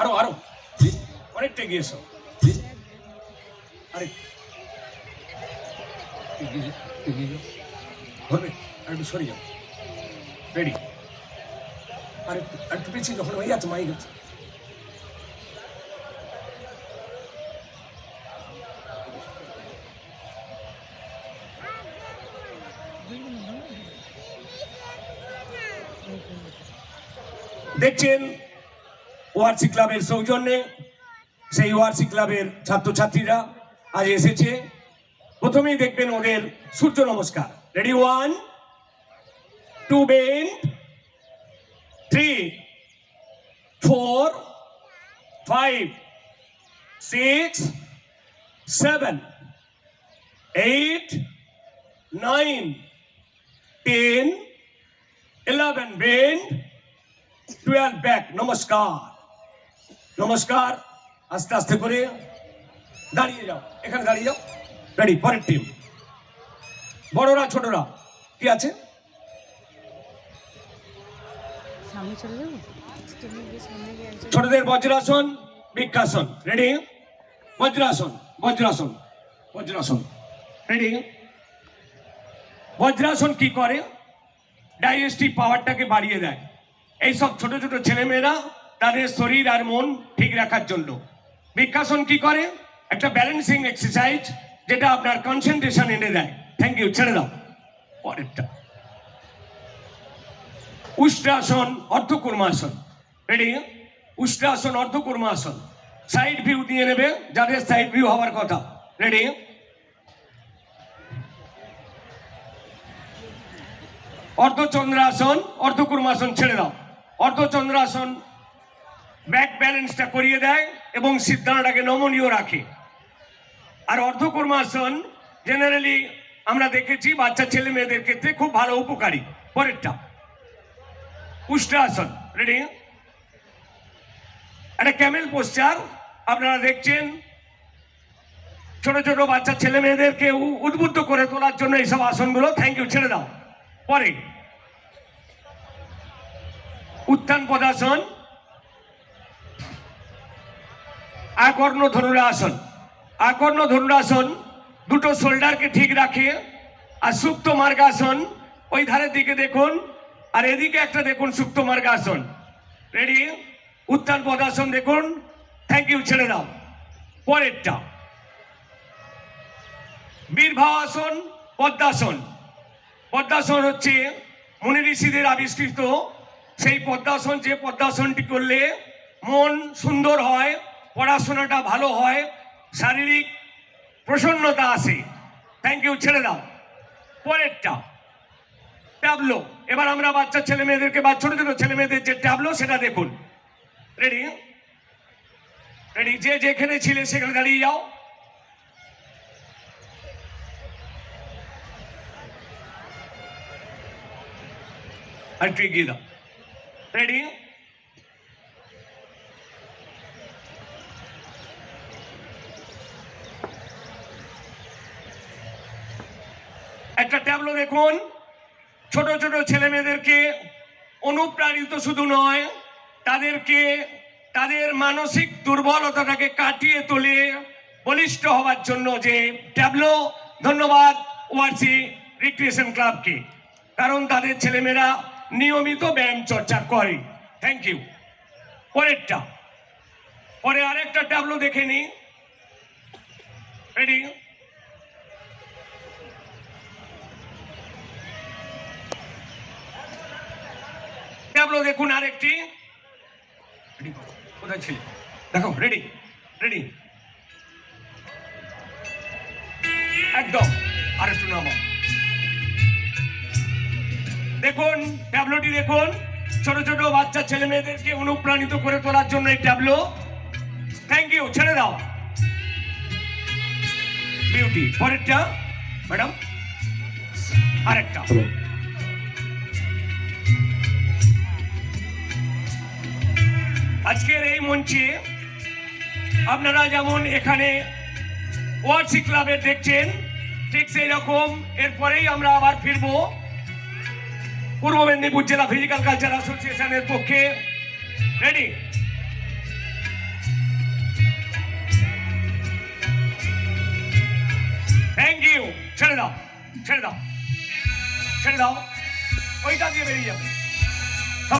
আরও আরও। অনেকটা গিয়েছো আরে। ধরবে। আর একটু সরে যাও। রেডি আর একটু আর একটু পিছিয়ে যখন হয়ে যাচ্ছে, মাই গেছে। দেখছেন? ওআরসি ক্লাবের সৌজন্যে সেই ওআরসি ক্লাবের ছাত্রছাত্রীরা আজ এসেছে। প্রথমেই দেখবেন ওদের Surya Namaskar. Ready one two bend three four five six seven eight nine ten eleven bend twelve back নমস্কার নমস্কার। আস্তে আস্তে করে দাঁড়িয়ে যাও। এখানে দাঁড়িয়ে যাও। রেডি পরের টিম বড়রা ছোটরা কি আছে? ছোটদের বজ্রাসন বৃক্ষাসন। রেডি বজ্রাসন বজ্রাসন বজ্রাসন। রেডি বজ্রাসন কি করে? ডাইজেস্টিভ পাওয়ারটাকে বাড়িয়ে দেয়। এইসব ছোট ছোট ছেলেমেয়েরা তাদের শরীর আর মন ঠিক রাখার জন্য। বৃক্ষাসন কি করে? একটা ব্যালেন্সিং এক্সারসাইজ যেটা আপনার কনসেন্ট্রেশন এনে দেয়। থ্যাংক ইউ ছেড়ে দাও। পরেরটা। Ushtrasana, Ardhakurmasana. Ready Ushtrasana, Ardhakurmasana. Side view দিয়ে নেবে, যাদের সাইড ভিউ হওয়ার কথা। রেডি অর্ধচন্দ্রাসন, অর্ধকুর্মাসন ছেড়ে দাও। অর্ধচন্দ্রাসন ব্যাক ব্যালেন্সটা করিয়ে দেয় এবং সিদ্ধান্তটাকে নমনীয় রাখে। আর অর্ধকর্মাসন জেনারেলি আমরা দেখেছি বাচ্চা ছেলে মেয়েদের ক্ষেত্রে খুব ভালো উপকারী, পরেরটা। উষ্ট্রাসন রেডি একটা ক্যামেল পোস্টার আপনারা দেখছেন, ছোট ছোট বাচ্চা ছেলে মেয়েদেরকে উদ্বুদ্ধ করে তোলার জন্য এইসব আসনগুলো। থ্যাংক ইউ ছেড়ে দাও। পরে, উত্থান পদাসন আকর্ণ ধনুরাসন। আকর্ণ ধনুরাসন দুটো শোল্ডারকে ঠিক রাখে আর সুপ্ত মার্গাসন ওই ধারের দিকে দেখুন আর এদিকে একটা দেখুন সুপ্ত মার্গাসন। রেডি উত্থান পদাসন দেখুন। থ্যাংক ইউ ছেড়ে দাও। পরেরটা। বীরভাবাসন পদ্মাসন। পদ্মাসন হচ্ছে মুনি ঋষিদের আবিষ্কৃত। সেই পদ্মাসন যে পদ্মাসনটি করলে মন সুন্দর হয় পড়াশোনাটা ভালো হয়, শারীরিক প্রসন্নতা আসে। থ্যাংক ইউ ছেড়ে দাও। পরেরটা ট্যাবলো এবার আমরা বাচ্চা ছেলে মেয়েদেরকে বা ছোট ছোট ছেলে মেয়েদের যে ট্যাবলো সেটা দেখুন। রেডি রেডি যে যেখানে ছিলে সেখানে দাঁড়িয়ে যাও। আর একটু এগিয়ে দাও। রেডি একটা ট্যাবলো দেখুন। ছোট ছোট ছেলে মেয়েদেরকে অনুপ্রাণিত শুধু নয়, তাদেরকে তাদের মানসিক দুর্বলতাটাকে কাটিয়ে তোলে বলিষ্ঠ হওয়ার জন্য যে ট্যাবলো। ধন্যবাদ ওয়ার্সি রিক্রিয়েশন ক্লাবকে, কারণ তাদের ছেলেমেয়েরা নিয়মিত ব্যায়াম চর্চা করে। থ্যাংক ইউ পরেরটা, পরে আরেকটা ট্যাবলো দেখে নিই। রেডি ট্যাবলো দেখুন আরেকটি। কোথায় ছিল? দেখো রেডি রেডি একদম আর একটু নামাও। দেখুন ট্যাবলোটি দেখুন। ছোট ছোট বাচ্চা ছেলে মেয়েদেরকে অনুপ্রাণিত করে তোলার জন্য এই ট্যাবলো থ্যাংক ইউ ছেড়ে দাও। বিউটি পরেরটা ম্যাডাম আরেকটা। আজকের এই মঞ্চে আপনারা যেমন এখানে ওয়ার্সি ক্লাবে দেখছেন, ঠিক সেই রকম এরপরেই আমরা আবার ফিরব। পূর্ব মেদিনীপুর জেলা ফিজিক্যাল কালচার অ্যাসোসিয়েশনের পক্ষে। রেডি থ্যাংক ইউ ছেড়ে দাও ছেড়ে দাও ছেড়ে দাও। ওইটা দিয়ে বেরিয়ে যাবে।